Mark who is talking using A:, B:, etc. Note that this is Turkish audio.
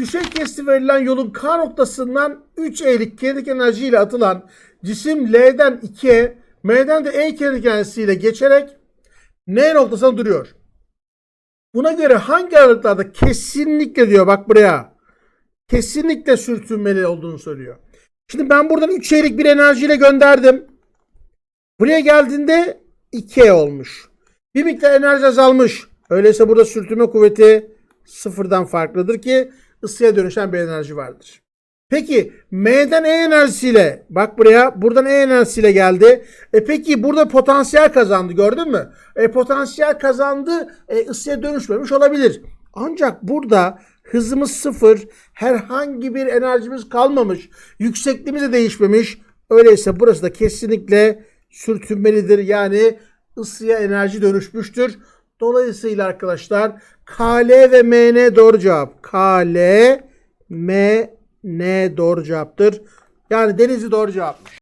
A: Düşey kesti verilen yolun K noktasından 3 eğrik kinetik enerjiyle atılan cisim L'den 2'ye, M'den de E kinetik enerjisiyle geçerek N noktasına duruyor. Buna göre hangi aralıklarda kesinlikle diyor bak buraya. Kesinlikle sürtünmeli olduğunu söylüyor. Şimdi ben buradan 3 eğrik bir enerjiyle gönderdim. Buraya geldiğinde 2E olmuş. Bir miktar enerji azalmış. Öyleyse burada sürtünme kuvveti sıfırdan farklıdır ki ısıya dönüşen bir enerji vardır. Peki M'den E enerjisiyle bak buraya buradan E enerjisiyle geldi. E peki burada potansiyel kazandı gördün mü? E potansiyel kazandı e, ısıya dönüşmemiş olabilir. Ancak burada hızımız sıfır herhangi bir enerjimiz kalmamış. Yüksekliğimiz de değişmemiş. Öyleyse burası da kesinlikle sürtünmelidir. Yani ısıya enerji dönüşmüştür. Dolayısıyla arkadaşlar KL ve MN doğru cevap. KL, MN doğru cevaptır. Yani Denizli doğru cevapmış.